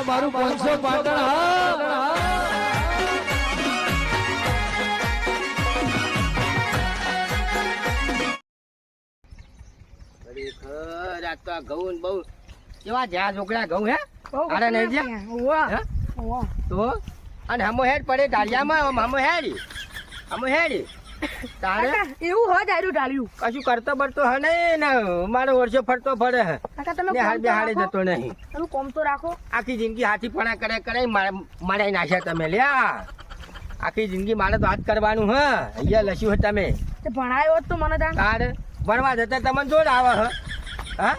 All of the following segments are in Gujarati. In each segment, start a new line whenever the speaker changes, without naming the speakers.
આ મારું પાંચસો પાટણ હા
ખરેખર આ તો આ ઘઉં ને બહુ કેવા જ્યાં છોકરા ઘઉં હે? અરે નહીં જ્યાં? તો? અને હમો હેડ પડે ઢાળિયામાં હમો હેડી. હમો હેડી. તારે?
એવું હોય ઢાળ્યું.
કશું કરતો બરતો હે ને મારો વર્ષો ફરતો ફરે હે.
કાકા તમે
બેહાડે જતો નહીં.
તમે કોમ તો રાખો?
આખી જિંદગી હાથી પણા કરે કરે મારાઈ નાખ્યા તમે લ્યા. આખી જિંદગી મારે તો હાથ કરવાનું હ. અહીંયા લસ્યું હે તમે.
તે ભણાયો હોત તો મને
તાર? ભણવા જતા તમને જોર આવે હ. હા?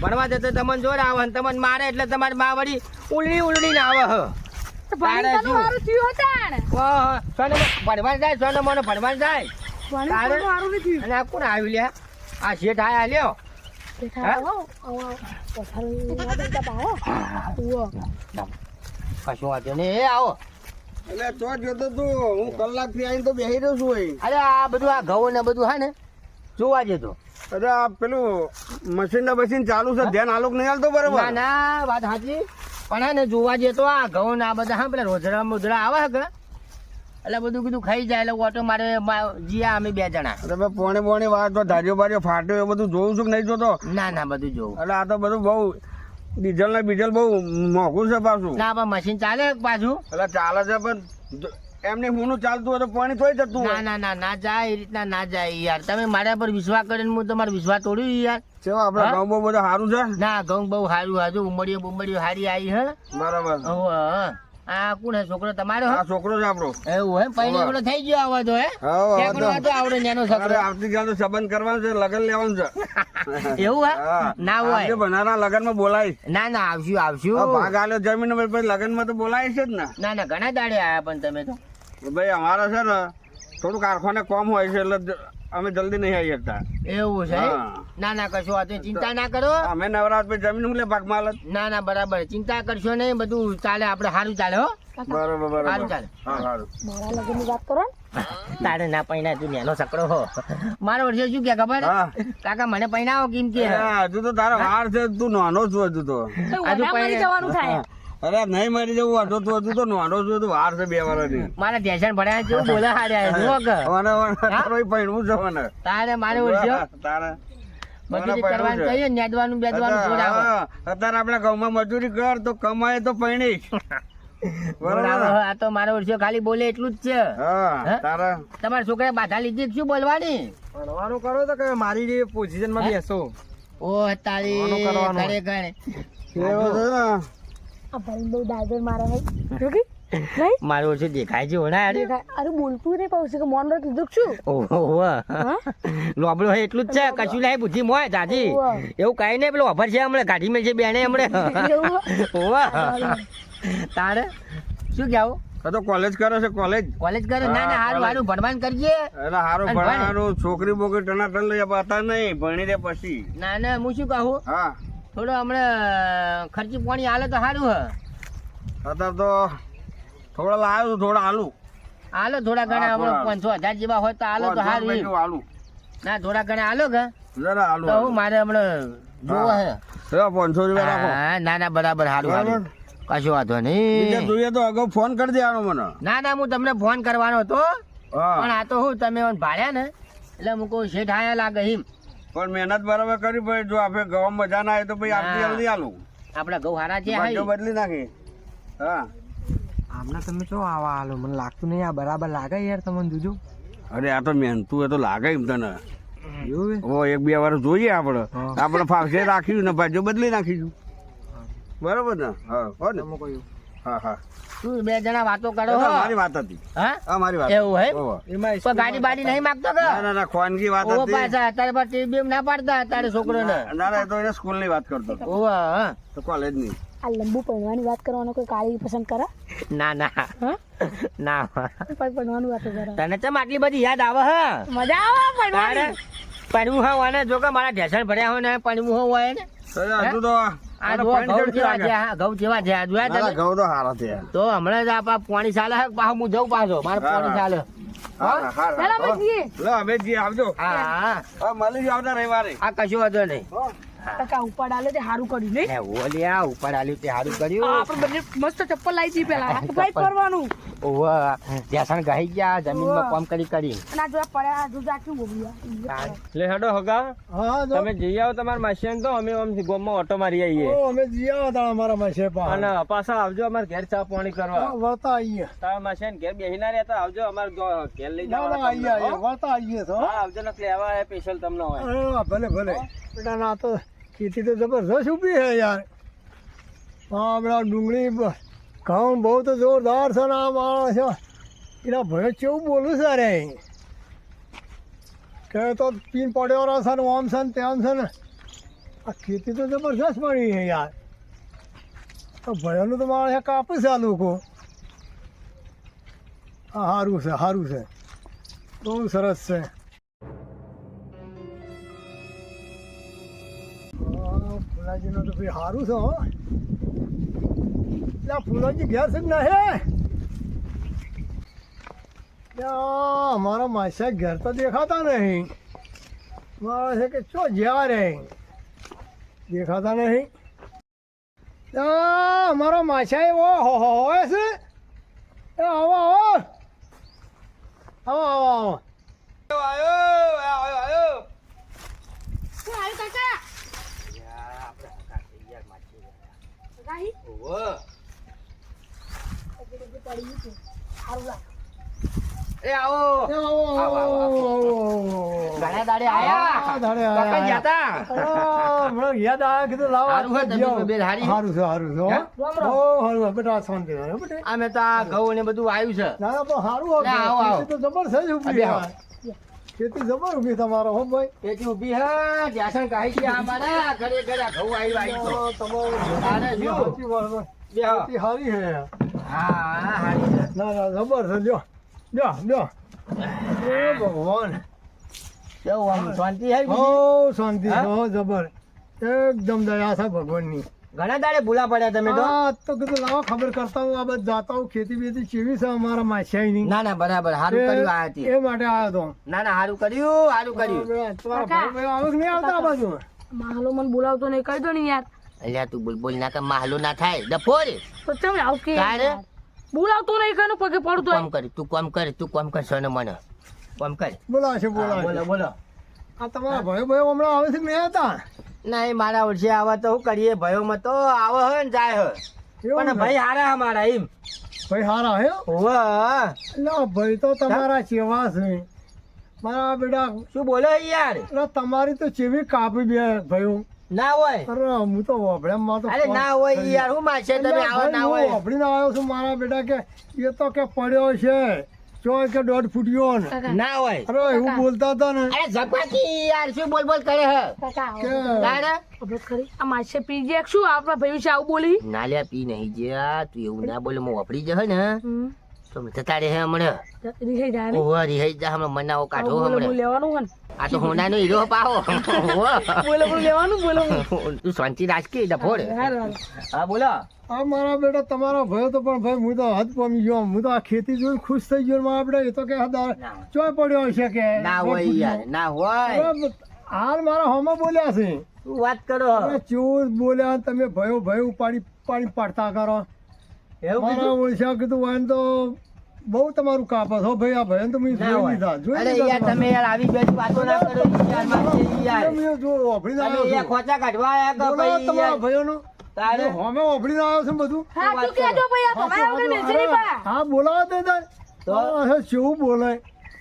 ભણવા જતા તમને જોર આવે તમને મારે એટલે તમારી મા વળી ઉલડી ઉલડી ને આવે હ.
ભણી
તારે
તને થયું હોત તાણ.
ઓહો, સોને ભણવા જાય સોને મને ભણવા જાય.
ભણી
તારે?
તને હારું
અને આ કોણ આવ્યું લ્યા? આ શેઠ આયા લ્યો.
બેઠા
હા?
રહો. આવો.
કશું વાંધો નહીં. એ
એટલે તો જોતો તું. હું કલાકથી આવીને તો બેસી રહ્યો છું.
અરે આ બધું આ ઘઉં ને બધું હા ને? જોવા જતો
અરે આ પેલું મશીન ના મશીન ચાલુ છે. ધ્યાન આલોક નહીં હાલતો બરોબર.
ના વાત સાચી. પણ હે ને જોવા જઈએ તો આ ઘઉં ને આ બધા હા પેલા રોજડા મોજડા આવે હે એટલે બધું કીધું ખાઈ જાય એટલે ઓટો મારે જીયા અમે બે જણા.
તમે પોણે પોણે વાત તો ધાર્યો બાર્યો ફાટ્યો એ બધું જોઉં છું કે નહીં જોતો?
ના ના બધું જોઉં.
એટલે આ તો બધું બહુ ડીઝલ ને બીજલ બહુ મોંઘું છે પાછું.
ના પણ મશીન ચાલે પાછું.
એટલે ચાલે છે પણ એમને હું ચાલતું હોય તો પાણી થઈ જતું
ના
હોય.
ના ના ના જાય એ રીતના ના જાય યાર. તમે મારા પર વિશ્વાસ કરીને હું તમારો વિશ્વાસ તોડ્યું યાર?
બહુ બધું સારું છે?
ના ઘઉં બહુ સારું હજુ ઉમડીઓ બુમડીઓ સારી આવી હે
બરાબર.
આ કોણ હે? છોકરો તમારો હે?
છોકરો છે આપણો.
એવું હે? પૈણી એવડો થઈ ગયો આવા તો હે?
હા, તો-
આવડે નાનો છોકરો.
આવતીકાલ તો સંબંધ કરવાનું છે લગન લેવાનું છે.
એવું હે. ના હોય.
બનાના લગ્નમાં બોલાય.
ના ના આવશું આવશું.
ભાગ આલ્યો જમીન પર લગનમાં તો બોલાય છે જ ને.
ના ના ઘણા દાડે આયા પણ તમે તો.
ભાઈ અમારે છે ને થોડું કારખાને કોમ હોય છે એટલે અમે જલ્દી નહીં આવી શકતા.
એવું છે? ના ના કરશો વાંધો ચિંતા ના કરો.
અમે નવરાત પછી જમીન હું લે ભાગ માલ
ના ના બરાબર. ચિંતા કરશો નહીં બધું ચાલે આપણે સારું ચાલે હો.
બરાબર બરોબર.
સારું ચાલે.
હા
મારા લગ્નની વાત કરો
તારે ના પૈણા તું નેનો સકડો હો. મારો વર્ષે શું કે ખબર?
હા.
કાકા મને પૈણાવો કેમ કે?
હજુ તો તારા વાર છે તું નાનો છું હજુ તો.
હજુ
આજુ
વડા જવાનું થાય.
અરે નહીં મારી જવું હજુ તો હતું તો નાનો છું તો વાર છે બે વાળાની.
મારા ટેન્શન ભર્યા છે બોલા હાડ્યા જુઓ કે?
મને તારો પૈણું છે મને
તારે મારે વર્ષે
તારે.
બધું કરવાનું કહીએ નેદવાનું બેદવાનું જોડાવો
અત્યારે આપણે ઘઉંમાં મજૂરી કર તો કમાય તો પૈણી બરાબર?
આ તો મારો વર્ષે ખાલી બોલે એટલું જ છે.
હા
તમારા છોકરાએ બાધા લીધી શું બોલવાની?
ભણવાનું કરો તો કે મારી જે પોઝિશનમાં બેસો.
ઓ તારી
કરવાનું.
ખરેખર
કેવો છે ને
આ ભાઈ બહુ દાદર મારે હે જો નહીં
મારું ઓછું દેખાય છે ઓના અરે
અરે બોલતું નહીં પાછું કે મોન રાખ લીધું કે
ઓહો લોબડો હે એટલું જ છે કશું લાય બુદ્ધિ મોય દાદી. એવું કઈ નહીં પેલો ઓફર છે હમણાં કાઢી મેં છે બેને હમણાં. ઓવા તારે? શું કેવું
આ તો કોલેજ કરો છે કોલેજ
કોલેજ કરો? ના ના હારું હારું ભણવાન કરજે
એટલે હારું ભણવાનું છોકરી બોકરી ટના ટન લઈ હતા નહીં ભણી દે પછી.
ના ના હું શું કહું?
હા.
થોડો હમણાં ખર્ચી પાણી હાલે તો સારું હે.
અત્યારે તો થોડા લાવ્યો છું થોડા આલુ
હાલો થોડા ઘણા હમણાં. પાંચસો હજાર જેવા હોય તો હાલો તો સારું એમ.
આલુ
ના થોડા ઘણા હાલો કે.
જરા આલુ
હું મારે હમણાં જોવો હે.
પાંચસો રૂપિયા રાખો.
હા, ના ના બરાબર સારું કશો વાંધો
બીજા
નહીં
જોઈએ તો અગાઉ ફોન કરી દેવાનો મને.
ના ના હું તમને ફોન કરવાનો હતો. પણ આ તો હું તમે ભાડ્યા ને. એટલે હું કહું શેઠ આયા લાગે હિમ
પણ મહેનત બરાબર કરી ભાઈ જો આપણે ગવા મજા ના આવે તો ભાઈ આપણે
હા.
જલ્દી આલું.
આપણા ઘઉં હારા છે
બાજુ બદલી નાખી. હા.
આમના તમે ચો આવા આલો. મને લાગતું નહીં આ બરાબર લાગે યાર તમને જોજો.
અરે આ તો મહેનતું એ તો લાગે એમ તને. ઓ એક બે વાર જોઈએ આપણે. આપણે ફાવશે રાખ્યું ને બાજુ બદલી નાખીશું. બરાબર ને? હા હો ને.
કહ્યું
હા
બે જણા વાતો કરો હો?
મારી વાત હતી.
હા?
આ મારી વાત
એવું હે
એમાં
ગાડી બાડી નહીં માગતો કે?
ના ના ના ખોનગી વાત હતી.
ઓ પાછા અત્યારે પર ટીવી ના પાડતા તારે છોકરો ને
ના ના તો એને સ્કૂલની વાત કરતો
ઓ હા.
તો કોલેજની.
આ લંબુ પડવાની વાત કરવાનો કોઈ કાળી પસંદ કરે?
ના ના. ના.
કોઈ પડવાની વાત કરે?
તને ચમ આટલી બધી યાદ આવે હે?
મજા આવે
તારે
પડવાની
પડવું હોય ને જો કે મારા ઢેસણ ભર્યા હોય ને પડવું હોય ને.
તો
આ જો
પાણી
ઘઉં જેવા છે હા ઘઉં જેવા છે આ જોયા
ના, ના,
તમે?
ઘઉં તો હારા છે
તો હમણાં જ આપા પાણી ચાલે હે પાછો હું જઉં પાછો. મારે પાણી ચાલે.
હો. મળી આવતા રવિવારે.
આ કશું વાંધો નહીં.
હો.
ઉપાડ આલે તે હારું કર્યું નહીં?
એ ઓલિયા ઉપાડ આલ્યું તે
હારું
કર્યું.
આપણે બંને મસ્ત ચપ્પલ લાવી દી પેલા. ભાઈ કરવાનું
ઓવા જ્યાસણ ગઈ ગયા જમીનમાં કામ કરી કરી.
ના જો પડ્યા જો જોજા કેવું
લે હેડો હગા.
હા
તમે જઈ આવો તમાર માસિયાને તો અમે આમ ગોમમાં ઓટો મારી આવીએ.
ઓ, અમે જઈ આવો તા અમારા માસે
અને પાછા આવજો અમારે ઘેર ચા પાણી કરવા.
વળતા આવીએ.
તારા માસિયાને ઘેર બેસી ના રહેતા આવજો અમારે ઘેર લઈ
જાવ ના આવીએ
જવા
આવીએ તો.
હા આવજો ને લેવા સ્પેશિયલ તમને હોય.
ભલે ભલે. બેટા ના તો ખેતી તો જબરદસ્ત ઊભી છે યાર. આપણા ડુંગળી ઘઉં બહુ તો જોરદાર છે ને આ માણસ એના ભય કેવું બોલું છે રે? કે તો પીન પડ્યો છે ને આમ છે ને તેમ છે ને. આ ખેતી તો જબરદસ્ત પડી છે યાર. તો ભયોનું તો માણસ કાપે છે આ લોકો. હા સારું છે સારું છે. બહુ સરસ છે. ફુલાજીનો તો ભાઈ સારું છો, હો. એટલે ફુલાજી ઘેર છે નહીં ત્યાં અમારા માસા ઘેર તો દેખાતા નહીં. મારા છે કે ચો જ્યાં રે? દેખાતા નહીં. ત્યાં માછા એવો હો હો હોય છે? એ આવો આવો. આવો આવો આવો
શું આવ્યું કાકા કાકા સારું
એ આવો
આવો આવો આવો આવો
ઘણા દાડે આયા
દાડે આયા.
ગયા તા
યાદ આવ્યા કીધું લાવો
હારું હે, તબિયત
જીઓ.
હારી?
હારું છે હારું છે હો. હારું બેટા શાંતિ રહે, બેટા.
અમે તો ઘઉં ને બધું આવ્યું છે
ના ના, પણ હારું
આવો, આવો.
તો જબરજસ્ત ઊભી
અબે,
યાર. ખેતી જબર ઊભી તમારો હો ભાઈ?
ખેતી ઊભી હે જ્યાસણ કાહી છે અમારા. ઘરે ઘરે ઘઉં આવી આવ્યું
તો તમારો
આને જો.
સાચી વાત
હા.
ખેતી હારી હે.
હા હારી
ના ના જબર છે લ્યો. લ્યો લ્યો. એ ભગવાન.
કેવું આમ શાંતિ હે
બહુ શાંતિ છે હો, જબર. એકદમ દયા છે ભગવાનની.
ઘણા દાડે ભૂલા પડ્યા તમે તો.
તો કીધું લાવો ખબર કરતા હું આ બધું જાતા હું ખેતી બેતી ચેવી છે અમારા માછાઈની
ના. ના બરાબર સારું કર્યું આ હતી.
એ માટે આવ્યો તો.
ના ના સારું કર્યું સારું કર્યું.
તમારા ભાઈ ભાઈ આવે કે નહીં આવતા આ બાજુ?
માલો મને બોલાવતો નહીં કહી દો ને યાર.
અલ્યા તું બોલ બોલ ના કે માહલો ના થાય. ડફોર
તો તમે આવ કે
તારે?
બોલાવતો નહીં કઈ પગે પડતો
તું કામ કરી તું કામ કર તું કામ કર સોને મને. કામ કર.
બોલાશે
બોલો
બોલાશે
બોલો
આ તમારા ભાઈ ભાઈ હમણાં આવે છે કે નહીં આવતા
ના એ મારા વર્ષે આવા તો શું કરીએ ભયો માં તો આવે હે ને જાય હે.
એવું
પણ? ભાઈ હારા અમારા એમ.
ભાઈ હારા હે?
ઓવા
ના ભાઈ તો તમારા ચેવા છે. મારા બેટા
શું બોલો યાર?
તમારી તો ચેવી કાપી બે ભાઈઓ.
ના હોય.
અરે હું તો વાપડ્યામાં તો
અરે ના હોય યાર હું મારશે તમે આવો ના હોય.
વાપડીને આવ્યો છું મારા બેટા કે એ તો કે પડ્યો છે. ચોય કે દોઢ ફૂટ્યો ને.
ના હોય.
અરે એવું બોલતા હતા ને.
અરે ઝપાકી યાર શું બોલ બોલ કરે હે?
કાકા
કે?
આવો.
તારે
ખબર ખરી આ માસે પી શું? આપણા ભાઈ છે આવું બોલી?
ના પી નહીં જ્યા તું એવું ના બોલે મો વપડી જશે ને. તો જતા રહે હમણાં?
રીસાઈ જાય ને.
ઓહો રિહાઈ જા હમણાં મનાવો કાઢો હમણાં.
લેવાનું હોય
આ તો હોનાનો હીરો પાવો ઓહો.
બોલે બોલે લેવાનું બોલે બોલે.
તું શાંતિ રાખી ડફોડ
હારું, હારું.
હા બોલો.
આ મારા બેટા તમારો ભયો તો પણ ભાઈ હું તો હદ પામી ગયો. હું તો આ ખેતી જોઈને ખુશ થઈ ગયો મારા બેટા. એ તો કે ચોય પડ્યો હશે કે?
ના હોય યાર ના હોય.
હાલ મારા હોમાં બોલ્યા છે.
વાત કરો?
ચોર બોલ્યા તમે ભયો ભયો ઉપાડી પાણી પાડતા કરો.
એવું
મારા
કીધું
ઓળશા કીધું વાન તો બહુ તમારું કાપસ હો ભાઈ આ ભયન તો જોઈ લીધા જોઈ
અરે યાર તમે યાર આવી બેસ વાતો ના કરો યાર મારશે યાર.
તમે જો
તમે
આવ્યો
યાર ખોચા કાઢવા આયા કે ભાઈ
તમારા ભયોનું
તારે?
હોમે વાપરીને આવ્યો છે બધું.
સાચું કહેજો ભાઈ આ તમારા વગર મેસે પા
હા બોલાવો તે તાર.
તો?
હે શું બોલે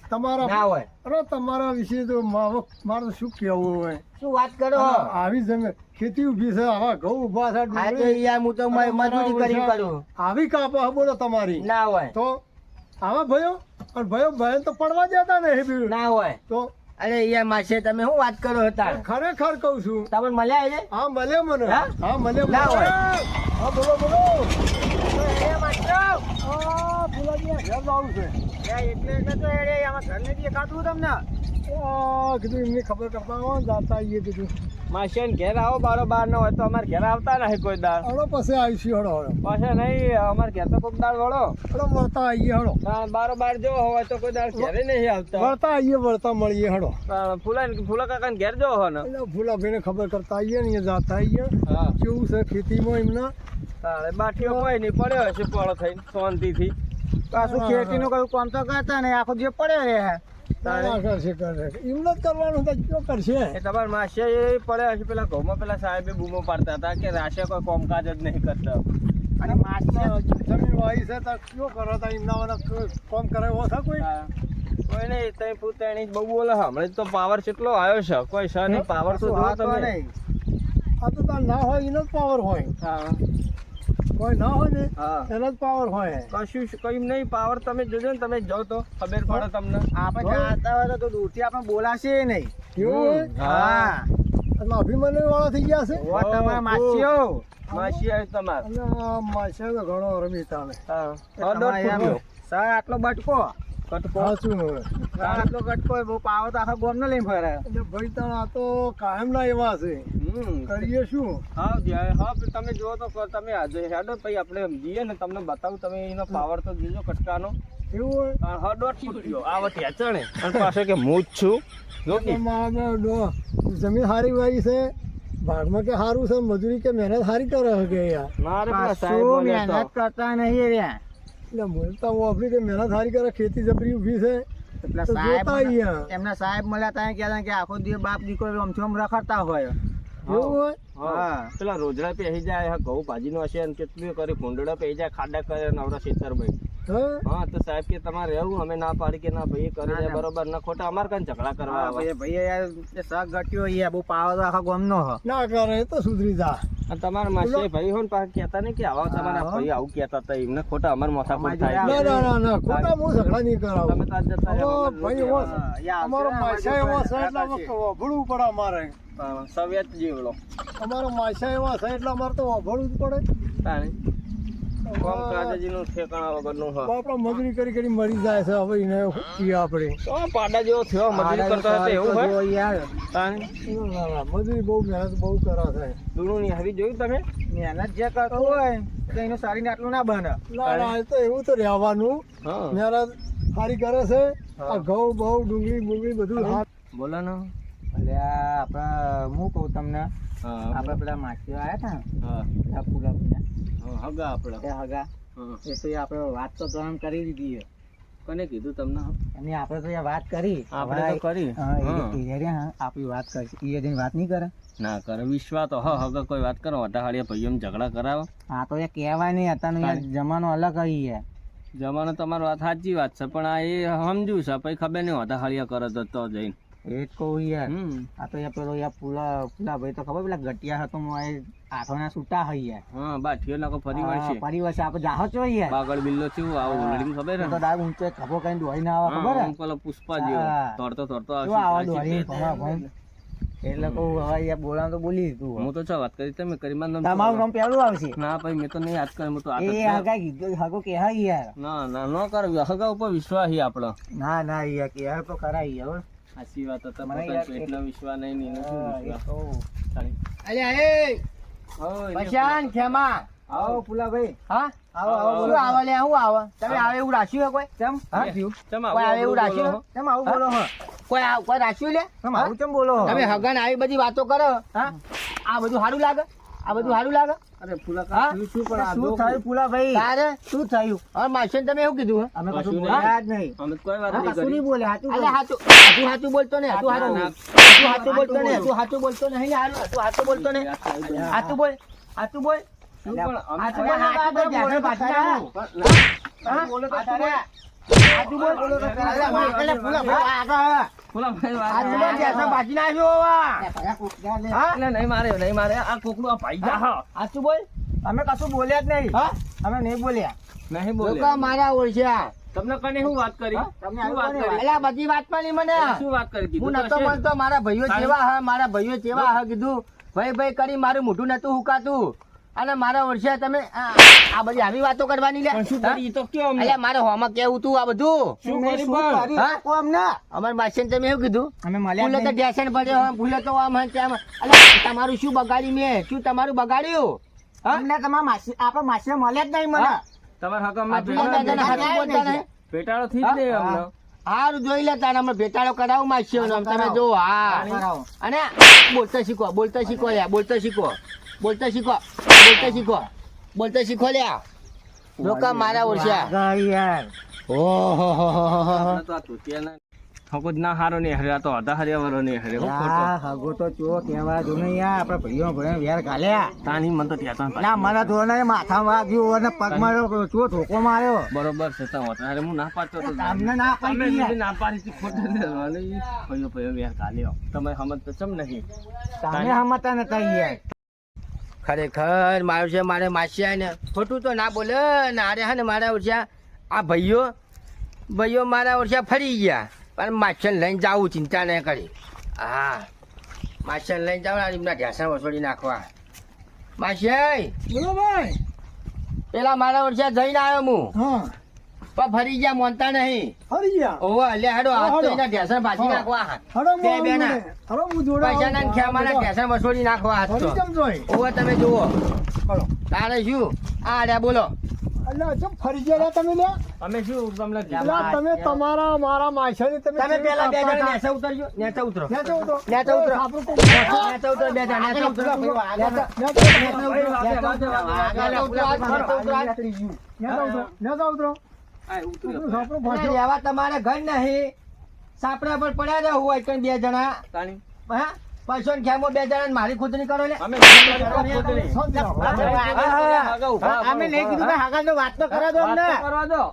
તમારા
ના હોય.
અરે તમારા વિશે તો મારો મારે શું કેવું હોય?
શું વાત કરો?
આવી જમે ખેતી ઊભી છે આવા ઘઉં ઊભા છે
આ તો યાર હું તો મજૂરી કરી કરું.
આવી કાપા બોલો તમારી.
ના હોય.
તો આવા ભયો અને ભયો ભયો તો પડવા જતા ને.
ના હોય
તો
અરે યાર માસે તમે શું વાત કરો હતા
ખરેખર કહું છું
તમને મળ્યા છે
હા મળ્યો મને
હા?
હા મળે મને.
ના હોય.
હા બોલો બોલો ખબર કરતા આવો ને જાતા આવીએ કીધું.
માસીયાન ઘેર આવો બારો બાર નો હોય તો અમારે ઘેર આવતા નહીં કોઈ દાળ.
હળો પછી આવીશું હળો હળો.
પાછા નહીં અમારે ઘેર તો કોઈ દાળ વળો.
હળો મળતા આવીએ હળો.
બારો બાર જો હોય તો કોઈ દાળ ઘેરે નહીં આવતા.
વળતા આવીએ વળતા મળીએ હળો.
ફૂલા ફૂલા કાકા ઘેર જો હો ને?
એટલે ફૂલાભાઈને ખબર કરતા આવીએ ને જાતા આવીએ.
હા.
કેવું છે ખેતીમાં એમના?
તાણે બાઠીઓ કોઈ નહીં પડ્યો હશે પડો થઈને શાંતિથી.
પાછું ખેતીનું
કયું કામ તો કરતા નહીં આખો જે પડે રે
હે. તમારા માસિયા એ પડ્યા હશે પેલા ઘઉંમાં પેલા સાહેબે બૂમો પાડતા હતા કે રાશે કોઈ કોમકાજ જ નહીં કરતા.
અને માછલા જમીન છે તો કયો કરો તો એમના મને કોમ કરે એવો છે કોઈ?
કોઈ નહીં તઈ પૂતેણી બહુ બોલે હમણાં તો પાવર કેટલો આવ્યો છે. કોઈ છે નહીં પાવર તો જુઓ તમે.
આ તો ના હોય એનો જ પાવર હોય.
હા.
કોઈ ના હોય ને એનો જ પાવર હોય.
કશું કઈ નહીં પાવર તમે જોજો ને તમે જાઓ તો ખબર પડે તમને.
આપણે જાતા હોય તો દૂરથી આપણે બોલાશે નહીં.
કેવું
હા.
અભિમન્યુ વાળા થઈ ગયા છે.
તમારા માસીઓ.
માસી તમારે.
તો ઘણો રમી.
સર આટલો બટકો.
કટકો.
સાચું હવે?
આટલો બટકો બહુ પાવો તો આખા ગોમ લઈને ફરે.
ભાઈ તાણ આ તો કાયમ ના એવા છે. કરીએ શું?
હા જ્યાં- હા તમે જો તો તમે હેડો પછી આપણે જઈએ ને તમને બતાવું તમે એનો પાવર તો જોજો કટકાનો.
એવું
હા, હા દોઢ ફૂટ્યો. આ વખતે હેચણે અને પાછો કે હું જ છું. જો કે.
તો મારે ડો- જમીન સારી વાવી છે. ભાગમાં કે સારું છે મજૂરી કે મહેનત સારી કરે છે યાર
મારે સાહેબ
મહેનત કરતા નહીં રહ્યા.
એટલે બોલતા હું આપણી કે મહેનત સારી કરે ખેતી જબરી ઊભી છે.
પેલા સાહેબ એમના સાહેબ મળ્યા તા કહેતા કે આખો દિવસ બાપ દીકરો આમથી રખડતા હોય.
એવું હોય?
હા.
હા.
પેલા રોજડા પહેરી જાય ઘઉં ભાજીનો હશે અને કેટલું કરે ભૂંડડા પહેરી જાય ખાડા કરે નવરા ખેતરભાઈ
હા
હા? તો સાહેબ કે તમારે રહેવું અમે ના પાડી કે ના ભાઈ કરી. બરોબર. ના ખોટા અમારે કઈ ઝઘડા કરવા આવે?
ભાઈ ભાઈ યાર એ શાક ઘટ્યો યાર બહુ પાવો તો આખા ગોમનો હ.
ના કરે તો સુધરી જા
અને તમારા માસી ભાઈ હોય ને કહેતા નહીં કે આવા તમારા ભાઈ આવું કહેતા હતા એમને ખોટા અમારે માથા પર થાય.
ના ના ના ના ખોટા હું ઝઘડા નહીં કરાવું.
તમે તાર જતા રહ્યા,
ભાઈ
લોકો
એવો છે.
હા, યા
અમારો
ને,
એવો છે એટલે વભળવું પડે અમારે.
સવેત જીવડો
અમારો માછા એવા છે એટલે અમારે તો વભળવું જ પડે.
તાણે. કોમ કાજજીનું ઠેકાણા વગરનું હ.
આપણે મજૂરી કરી કરી મરી જાય છે હવે એને કીએ આપણે.
તો પાડા જેવો થયો મજૂરી કરતો હતો એવું હોય.
યાર.
તાણે
ના, ના, મજૂરી બહુ મહેનત બહુ કરે છે
દૂરું ની આવી જોયું તમે?
મહેનત જે કરતો હોય તો એનું શરીર આટલું ના બને.
ના ના તો એવું તો રહેવાનું. મહેનત સારી કરે છે. આ ઘઉં બહુ ડુંગળી ડુંગળી બધું
બોલો ને.
એટલે આપણે હું કહું તમને
આપડે
આપણે પેલા માછીઓ આવ્યા હતા ને પૂરા
હગા આપડે.
હગા. એ તો આપણે વાત તો કરવાનું કરી દીધી
કોને કીધું તમને?
અને આપણે તો વાત કરી.
આપણે તો કરી.
આપણી વાત કરી. એ જઈને વાત નહીં કરે.
ના કરે વિશ્વા તો હ હગા કોઈ વાત કરો. વટાહાળિયા ભાઈઓ ઝઘડા કરાવો.
આ તો એ કહેવાય નહીં. અત્યારનો યાર જમાનો અલગ આવી યાર
જમાનો તમારી વાત સાચી વાત છે પણ આ એ સમજુ છે પછી ખબર નહીં વટાહાળિયા કરે તો તો જઈને.
એ જ કહું યાર આ તો યાર પેલો યાર પુલા પુલા ભાઈ તો ખબર પેલા ગટિયા હતો આઠોના છૂટા હોય યાર.
હા બાઠીઓ નાખો ફરી વર્ષે.
હા, ફરી વર્ષે આપણે જાહો છો યાર.
બાગળ બિલ્લો છું આવું ઉલડીને ખબર
તો
ને
ઊંચે ખભો કઈ દોડીને આવે ખબર
હું? પેલો પુષ્પા જેવો.
હા.
તોડતો તોડતો આવશે
એટલે કહું હવે યાર બોલાવાનું તો બોલી દીધું
હું તો છ વાત કરી તમે કરી માં નામ
તમારું નામ પેલું આવશે?
ના ભાઈ મેં તો નહીં યાદ કર્યું તો
એ હગા કીધું હગો કહેવાય યાર.
ના ના ન કર હગા ઉપર વિશ્વાસ આપણો.
ના ના યાર કહેવાય તો કરાય યાર હો.
સાચી વાત હતા
મને
પેટનો વિશ્વાસ નહીં નીનો શું વિશ્વાસ?
અલ્યા એ! પછાણ ખેમા. આવો. પુલાભાઈ
હા?
આવો આવો બોલો.
આવે. લે શું આવે. તમે આવે એવું રાખ્યું હે કોઈ? હા? આવે એવું રાખ્યું
આવું બોલો હો.
કોઈ કોઈ રાખ્યું લે
આવું કેમ બોલો
તમે હગન આવી બધી વાતો કરો હા? આ બધું સારું લાગે? આ બધું સારું લાગે?
અરે પુલા
હા?
શું પણ આ શું થયું પુલાભાઈ
તારે? શું થયું? હવે માસી તમે એવું કીધું
અમે
કશું
કશું બોલ્યા જ નહીં.
અમે કોઈ વાત નહીં કરી.
બોલે સાચું
અલે હાચું હાચું હાચું બોલતો ને હાચું હાચું
ના,
હાચું હાચું બોલતો ને હાચું હાચું બોલતો નહીં ને હાચું હાચું બોલતો ને હાચું બોલ. હાચું બોલ
શું પણ
હાચું બોલ હાચું બોલ જાણે પાછી ના હા?
બોલો
હાચું બોલ.
હાચું બોલ.
ભાઈ.
હા?
એટલે નહીં મારે નહીં મારે. આ કોકડું આ ભાઈ જા. હા.
હાચું બોલ.
અમે કશું બોલ્યા જ નહીં.
હા?
અમે નહીં બોલ્યા.
નહીં બોલે
મારા ઓળખ્યા
તમને કને શું વાત કરી?
તમને
શું વાત કરી?
એટલે આ બધી વાતમાં નહીં મને.
શું વાત કરી કીધું
હું નતો
હશે.
મારા ભાઈઓ જેવા હા મારા ભાઈઓ જેવા હા કીધું. ભાઈ ભાઈ કરી મારું મોઢું નતું હુકાતું. અને મારા વર્ષે તમે આ બધી આવી વાતો કરવાની લે.
શું કરી? તો કયો અમને?
મારે હોમાં કેવું તું આ બધું?
શું કરી
કર્યું?
હા?
કહો અમને.
અમાર માસીને તમે એવું કીધું?
અમે
ફૂલે
મળ્યા
તો ઢેસણ પડ્યો ફૂલે તો આમ તેમ અલ્યા તમારું શું બગાડ્યું મેં? શું તમારું બગાડ્યું? હા?
અમને તમારા માસી આપણે માસીએ મળ્યા જ નહીં મને.
હા?
હક
નહીં.
પેટાળો થી જ
હા?
અમને.
હારું જોઈ લેતા અમે ભેટાળો કરાવું માસીઓ નો તમે જો હા. અને બોલતા શીખો બોલતા શીખો યાર બોલતા શીખો. બોલતા શીખો. બોલતા શીખો. બોલતા શીખો લ્યા. લોકો મારા ઓળખ્યા.
આપણે હો હકો જ ના હારો નહીં હર્યા તો અધા હર્યા વાળો નહીં હર્યો હા
હગો તો ચો કહેવા જો નહીં આ આપણા ભાઈઓ ભાઈઓ વેર કાલ્યા
તાની મન તો ત્યાં
ના મને તો ને માથા વાગ્યું અને પગ માર્યો ચો ઠોકો માર્યો.
બરોબર છે તો અરે હું ના પાડતો તો
તમને ના પાડી
ના પાડી ખોટું ને ભયો ભયો વેર કાલ્યો તમે સમજતો ચમ નહીં?
તમે હમતા નતા યાર.
ખરેખર મારું છે મારે માસિયા ને. ખોટું તો ના બોલે ને અરે હા ને મારા ઓછા આ ભાઈઓ ભાઈઓ મારા ઓછા ફરી ગયા. પણ માછન લઈને જાવું ચિંતા નહીં કરી. હા માછન લઈને જાવ એમના ઢેસણ વસોડી નાખવા. માસિયા
બોલો ભાઈ.
પેલા મારા ઓછા જઈને આવ્યો હું.
હા.
પણ ફરી ગયા મોનતા નહીં.
ફરી ગયા?
ઓવા લે હાડો હાથ તો એના ઢેસણ ભાજી. નાખવા
હરો
બે બેના.
હરો હું જોડે
પૈસાના ખેમાના ઢેસણ વસોડી નાખવા હાથ
ફરી
તો.
કેમ
તમે જુઓ.
હલો
તારે શું? આ અરે બોલો.
એટલે ચમ ફરી ગયા તમે લે
અમે શું તમને
તમે તમારા મારા માછાની તમે
તમે પેલા બે જણ? નેચે ઉતરજો નેચે ઉતરો.
નેચે ઉતરો.
નેચે ઉતરો.
કોઈ
ઉતરો બે જણા. નેચે ઉતરો
નેચે- નેચે-
નેચે ઉતરો.
નેચે ઉતરો.
નેચે ઉતરો. રહેવા તમારે ઘર નહીં. સાપડા પર પડ્યા રહે હોય કઈ બે જણા. હા? પૈસો ને ખેમો બે જણા મારી ખુદની કરો લે.
અમે
નહીં કીધું કે હાગા વાત તો કરા દો અમને.
કરવા દો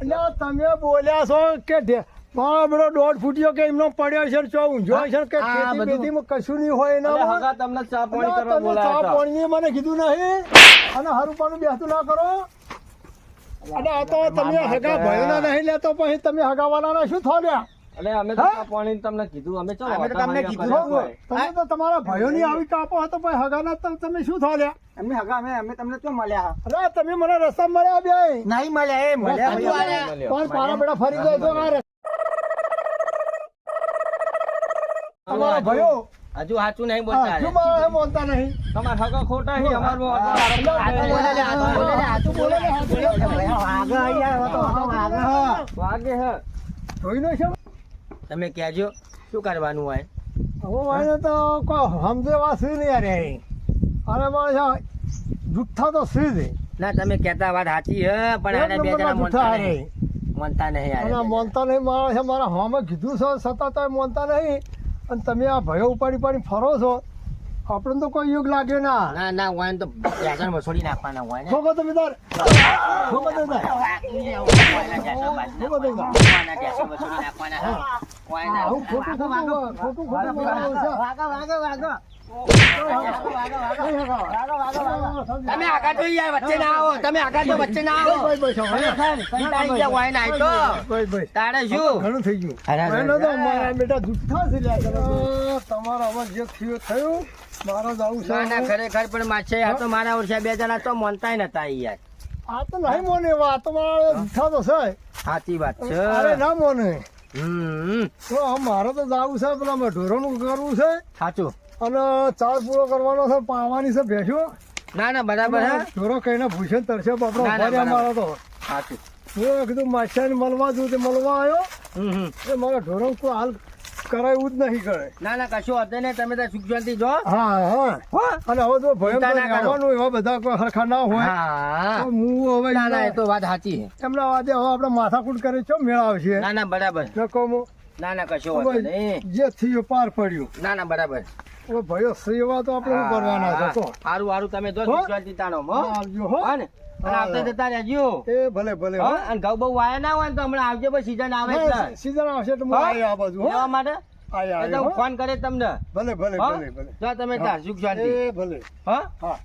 એટલે તમે બોલ્યા છો કે બધો દોઢ ફૂટ્યો કે એમનો પડ્યો છે ચો ઊંઝો છે કે
બધું.
કશું નહીં હોય એનામાં.
તમને ચા પાણી કરવા બોલાયા
ચા
હતા.
મને કીધું નહીં. અને હરુપાનું બેસતું ના કરો. અને આ તો તમે હગા ભયોના નહીં લેતો પછી તમે હગાવાલાના શું થોડ્યા
અલે અમે તો પાણી તમને કીધું અમે ચાલો
અમે તમને કીધું
તમે તો તમારા ભયોની આવી કાપો હતો પછી હગાના તમે શું થોડ્યા
અમે હગા અમે અમે તમને તો મળ્યા.
અરે તમે મને રસ્તા મળ્યા બે
નહીં મળ્યા એ મળ્યા.
પણ બેડા ફરી ગયો તો તમારા ભયો
હજુ સાચું નહીં
હા,
બોલતા
મારા બોલતા નહીં
તમારા હગા ખોટા છે અમાર
હાચું બોલે લે, બોલે
વાઘા
વાગે હે
જોઈ નો છે
તમે કહેજો શું કરવાનું હોય
હવે મને તો કો સમજેવા વાસી નહીં અરે. અરે મારે જુઠ્ઠા તો સી દે
ના તમે કહેતા વાત સાચી હે પણ આને બે જણા મોનતા
હારે.
નહીં મોનતા નહીં
અને નહીં મારા છે મારા હોમાં કીધું છે સતા તો મોનતા નહીં અને તમે આ ભયો ઉપાડી ઉપાડી ફરો છો? આપણને તો કોઈ યોગ લાગ્યો ના.
ના ના હોય તો ઢેસણ વસોડી નાખવાના હોય ને
ભોગો તમે તાર. ભોગો તમે તાર. આવું ખોટું ખોટું ખોટું ખોટું બોલાવું છે.
વાઘા વાઘા વાઘા
તમે આગળ તો યાર વચ્ચે ના આવો. તમે આગળ તો વચ્ચે ના આવો.
ભાઈ, ભાઈ, છોકરા.
હોય ને તો. તારે શું?
ઘણું થઈ ગયું. મારા બેટા જુઠ્ઠા છે તમારા અવાજ જે થયો થયું મારો જ આવું
ના ના ખરેખર પણ માછે આ તો મારા ઓળખ્યા બે જણા તો મોનતાય નતા યાર.
આ તો નહીં મોને વાત મારો જુઠ્ઠા તો છે.
સાચી વાત છે.
અરે ના મોને.
હમ
તો મારો તો જાવું છે પેલા ઢોરોનું કરવું છે.
સાચું.
અને ચાર પૂરો કરવાનો છે પાવાની છે ભેંસો
ના ના બરાબર
ઢોરો કહીને ભૂષણ તરસે બાપડો
ના,
મારો તો.
સાચું.
હું કીધું માછાને મળવા જવું તે મળવા આવ્યો એ મારા ઢોરો કોઈ હાલ કરાયું જ નહીં કરે.
ના ના કશું હતું ને તમે ત્યાં સુખ શાંતિ જો.
હા હા. અને હવે તો ભયંકર
ચિંતા ના કરો.
રહેવાનું એવા બધા કોઈ હરખા ના હોય.
હા
હું. હવે
ના ના એ તો વાત સાચી છે.
એમના વાદે હવે આપણે માથાકૂટ કરે છો મેળા આવશે.
ના ના બરાબર.
નકોમો
ના ના કશું નહીં.
જે થયો પાર પડ્યો.
ના ના બરાબર.
ઓ ભયો સેવા તો આપણે શું કરવાના છે તો?
સારું સારું તમે જો
હો?
તાણો હો.
આવજો હો.
ને? આવતા જતા રહેજો.
એ ભલે ભલે
અને ઘઉં બહુ વાયા ના હોય તો હમણાં આવજો પછી સીઝન આવે એટલે.
સીઝન આવશે તો હું આ બાજુ
લેવા માટે. ફોન કરે તમને.
ભલે ભલે ભલે ભલે.
તમે તાર સુખ શાંતિ.
ભલે.
હો?
હા.